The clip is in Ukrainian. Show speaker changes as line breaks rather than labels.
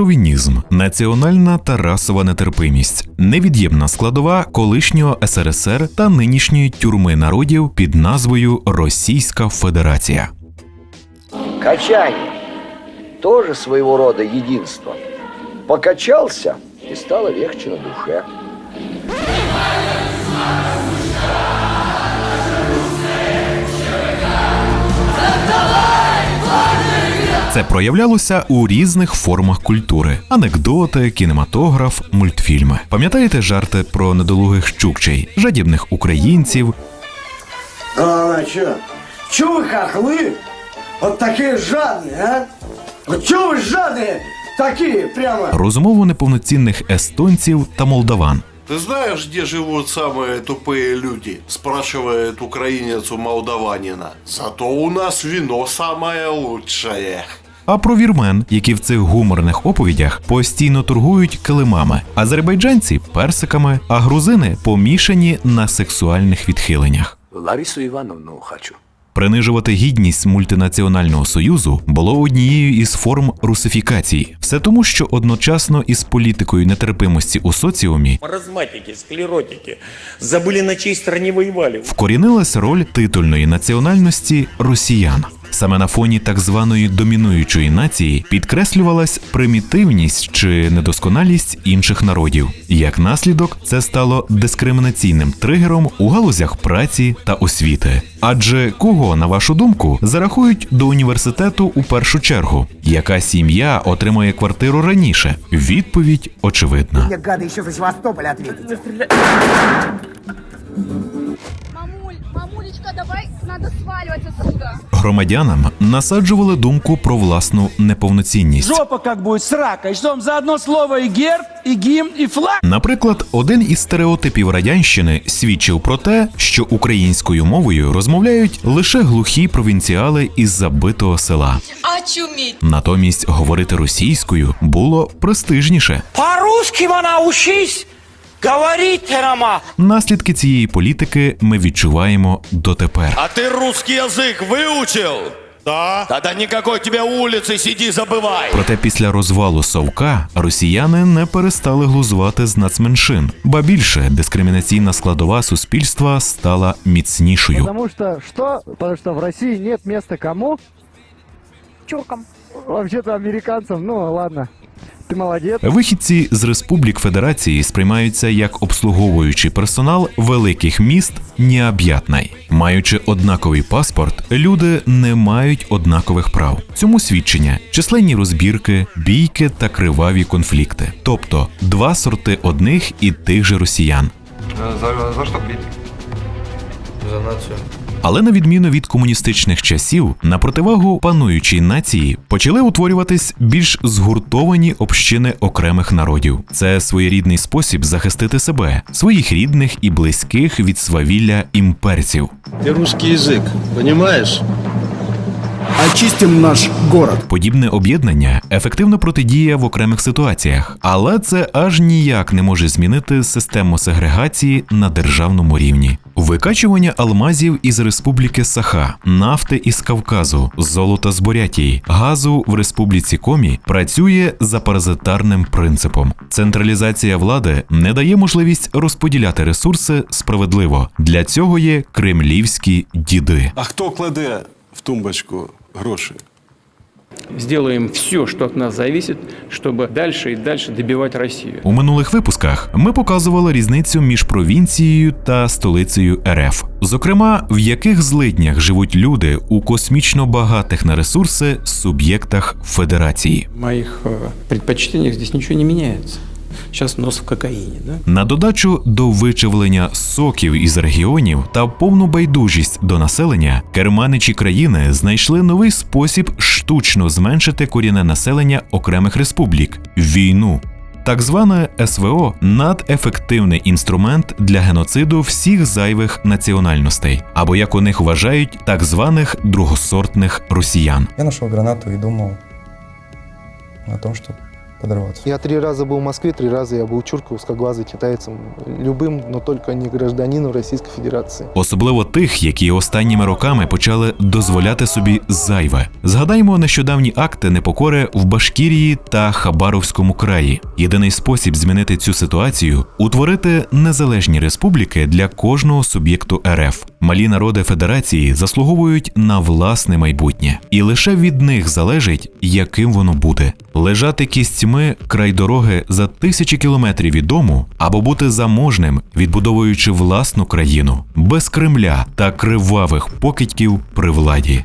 шовінізм, національна та расова нетерпимість, невід'ємна складова колишнього СРСР та нинішньої тюрми народів під назвою Російська Федерація.
Качання теж свого роду єдинство. Покачався і стало легче на душе.
Це проявлялося у різних формах культури: анекдоти, кінематограф, мультфільми. Пам'ятаєте жарти про недолугих чукчей, жадібних українців,
А, чё? Чё вы хохлы? Вот такие жадные, а? Вот чё вы жадные? Такие прямо.
розумово неповноцінних естонців та молдаван.
Ты знаешь, где живут самые тупые люди? Спрашивает украинец у молдаванина. Зато у нас вино самое лучшее.
А про вірмен, які в цих гуморних оповідях постійно торгують килимами, азербайджанці персиками, а грузини помішані на сексуальних відхиленнях.
Ларису Ивановну хочу.
Принижувати гідність мультинаціонального союзу було однією із форм русифікації. Все тому, що одночасно із політикою нетерпимості у соціумі
Маразматики, склеротики. Забыли, на чьей стороне воевали.
вкорінилась роль титульної національності росіян. Саме на фоні так званої домінуючої нації підкреслювалась примітивність чи недосконалість інших народів. Як наслідок, це стало дискримінаційним тригером у галузях праці та освіти. Адже кого, на вашу думку, зарахують до університету у першу чергу? Яка сім'я отримає квартиру раніше? Відповідь очевидна.
Мне гады еще за Севастополь ответить.
Мамуль, давай, надо сваливать отсюда.
Громадянам насаджували думку про власну неповноцінність.
Жопа как будет с ракой, что вам за одно слово и герб, и гимн, и флаг.
Наприклад, один із стереотипів радянщини свідчив про те, що українською мовою розмовляють лише глухі провінціали із забитого села.
Очуметь.
Натомість говорити російською було престижніше.
По-русски вона учись, говорить Рома.
Наслідки цієї політики ми відчуваємо дотепер.
А ты русский язык выучил? Да. Тогда никакой тебе улицы сиди забывай.
Проте після розвалу совка росіяни не перестали глузувати з нацменшин, ба більше дискримінаційна складова суспільства стала міцнішою.
Потому что что? Потому что в России нет места кому?
Чурком.
Вообще-то американцам. Ну ладно. Ты молодец.
Вихідці з республік Федерації сприймаються як обслуговуючий персонал великих міст необ'ятний. Маючи однаковий паспорт, люди не мають однакових прав. Цьому свідчення численні розбірки, бійки та криваві конфлікти, тобто два сорти одних і тих же росіян.
За, за что бить? За нацию.
Але на відміну від комуністичних часів, на противагу пануючій нації почали утворюватись більш згуртовані общини окремих народів. Це своєрідний спосіб захистити себе, своїх рідних і близьких від свавілля імперців.
И русский язык, понимаешь?
Очистим наш город.
Подібне об'єднання ефективно протидіє в окремих ситуаціях, але це аж ніяк не може змінити систему сегрегації на державному рівні. Викачування алмазів із республіки Саха, нафти із Кавказу, золота з Бурятії, газу в республіці Комі працює за паразитарним принципом. Централізація влади не дає можливість розподіляти ресурси справедливо. Для цього є кремлівські діди.
А хто кладе в тумбочку гроші?
Сделаем все, что от нас зависит, чтобы дальше и дальше добивать Россию.
У минулих випусках ми показували різницю між провінцією та столицею РФ, зокрема, в яких злиднях живуть люди у космічно багатих на ресурси суб'єктах федерації.
В моїх предпочтеннях предпочтениях здесь нічого не меняется. Сейчас нос в кокаине, да?
На додачу до вичавлення соків із регіонів та повну байдужість до населення, керманичі країни знайшли новий спосіб штучно зменшити корінне населення окремих республік війну. Так зване СВО надефективний інструмент для геноциду всіх зайвих національностей, або як у них вважають, так званих другосортних росіян.
Я нашел гранату и думал о том, что
подорваться. Я три раза был в Москве, три раза я был чуркой, узкоглазый китайцем. Любым, но только не гражданином Российской Федерации.
Особливо тих, які останніми роками почали дозволяти собі зайве. Згадаймо нещодавні акти непокори в Башкірії та Хабаровському краї. Єдиний спосіб змінити цю ситуацію утворити незалежні республіки для кожного суб'єкту РФ. Малі народи Федерації заслуговують на власне майбутнє, і лише від них залежить, яким воно буде. Лежати кістьми край дороги за тисячі кілометрів від дому або бути заможним, відбудовуючи власну країну без Кремля та кривавих покидьків при владі.